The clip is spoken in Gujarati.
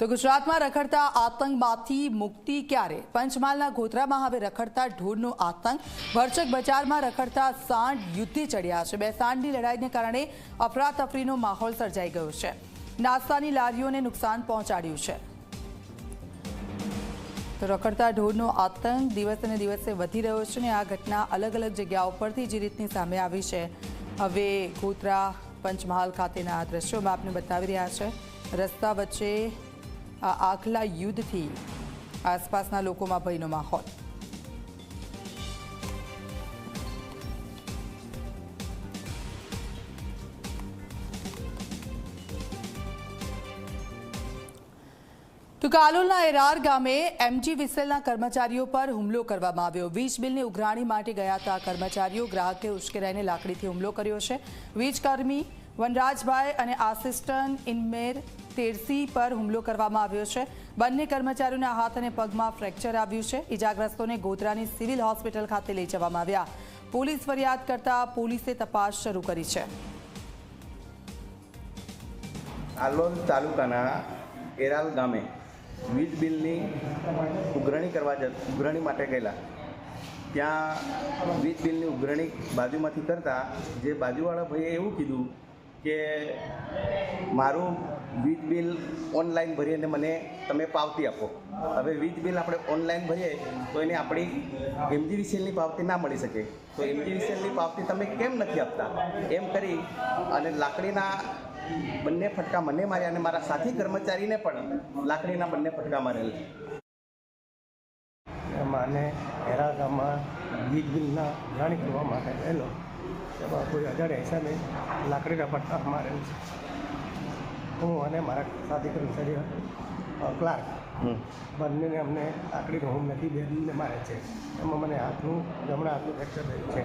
તો ગુજરાતમાં રખડતા આતંકમાંથી મુક્તિ ક્યારે? પંચમહાલના ગોધરામાં હવે રખડતા ઢોરનો આતંક. ભરચક બજારમાં રખડતા સાંઢ યુદ્ધે ચડ્યા છે. બે સાંઢની લડાઈને કારણે અફરાતફરીનો માહોલ સર્જાઈ ગયો છે. નાસ્તાની લારીઓને નુકસાન પહોંચાડ્યું છે. તો રખડતા ઢોરનો આતંક દિવસે ને દિવસે વધી રહ્યો છે અને આ ઘટના અલગ અલગ જગ્યાઓ પરથી જે રીતની સામે આવી છે. હવે ગોધરા પંચમહાલ ખાતેના આ દ્રશ્યોમાં આપને બતાવી રહ્યા છે. રસ્તા વચ્ચે આ આખલા યુદ્ધથી આસપાસના લોકોમાં ભયનો માહોલ. તો કાલોલના એરાર ગામે એમજી વિસેલના કર્મચારીઓ પર હુમલો કરવામાં આવ્યો. વીજ બિલની ઉઘરાણી માટે ગયા હતા કર્મચારીઓ. ગ્રાહકે ઉશ્કેરાઈને લાકડીથી હુમલો કર્યો છે. વીજકર્મી વનરાજભાઈ અને આસિસ્ટન્ટ ઇનમેર તેરસી પર હુમલો કરવામાં આવ્યો છે. બંને કર્મચારીઓના હાથ અને પગમાં ફ્રેક્ચર આવ્યું છે. ઇજાગ્રસ્તોને ગોધરાની સિવિલ હોસ્પિટલ ખાતે લઈ જવામાં આવ્યા. પોલીસ ફરિયાદ કરતા પોલીસે તપાસ શરૂ કરી છે. આલોલ તાલુકાના એરાલ ગામે વીજ બિલની ઉઘરણી કરવા ઉઘરણી માટે ગયેલા. ત્યાં વીજ બિલની ઉઘરણી બાજુમાંથી કરતા જે બાજુવાળા ભાઈએ એવું કીધું કે મારું વીજ બિલ ઓનલાઈન ભરીને મને તમે પાવતી આપો. હવે વીજ બિલ આપણે ઓનલાઈન ભરીએ તો એને આપણી એમજીવીસીએલની પાવતી ના મળી શકે. તો એમજીવીસીએલની પાવતી તમે કેમ નથી આપતા? એમ કરી અને લાકડીના બંને ફટકા મને માર્યા અને મારા સાથી કર્મચારીને પણ લાકડીના બંને ફટકા મારેલ. મને હેરા ગામમાં વીજ બિલના જાણી કરવા માટે ગયેલો. તેમાં કોઈ અજાણ હિસાબે લાકડીના પટ્ટા મારેલ છે. હું અને મારા સાથી કર્મચારી ક્લાર્ક. બંનેને અમને લાકડીનો હુમ નથી બે દિલને મારે છે. એમાં મને હાથનું જમણા હાથનું ફ્રેક્ચર થયું છે.